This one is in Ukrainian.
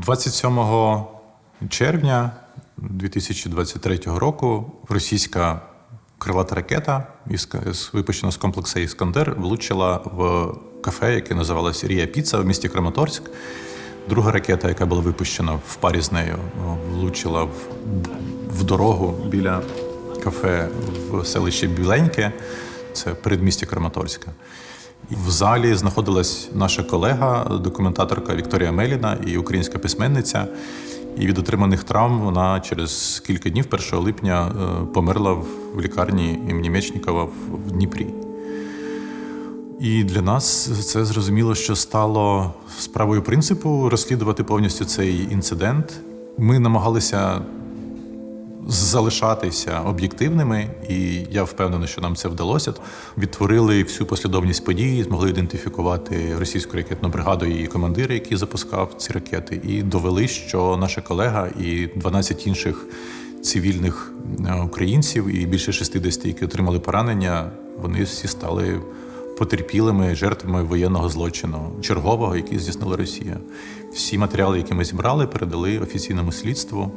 27 червня 2023 року російська крилата ракета, випущена з комплексу Іскандер, влучила в кафе, яке називалося Рія Піца в місті Краматорськ. Друга ракета, яка була випущена в парі з нею, влучила в, в дорогу біля кафе в селищі Біленьке, це передмістя Краматорська. В залі знаходилась наша колега, документаторка Вікторія Меліна і українська письменниця. І від отриманих травм вона через кілька днів, 1 липня, е, померла в лікарні імені Мечнікова в Дніпрі. І для нас це зрозуміло, що стало справою принципу розслідувати повністю цей інцидент. Ми намагалися залишатися об'єктивними, і я впевнений, що нам це вдалося. Відтворили всю послідовність подій, змогли ідентифікувати російську ракетну бригаду і командира, який запускав ці ракети, і довели, що наша колега і 12 інших цивільних е, українців, і більше 60, які отримали поранення, вони всі стали потерпілими жертвами воєнного злочину чергового, який здійснила Росія. Всі матеріали, які ми зібрали, передали офіційному слідству.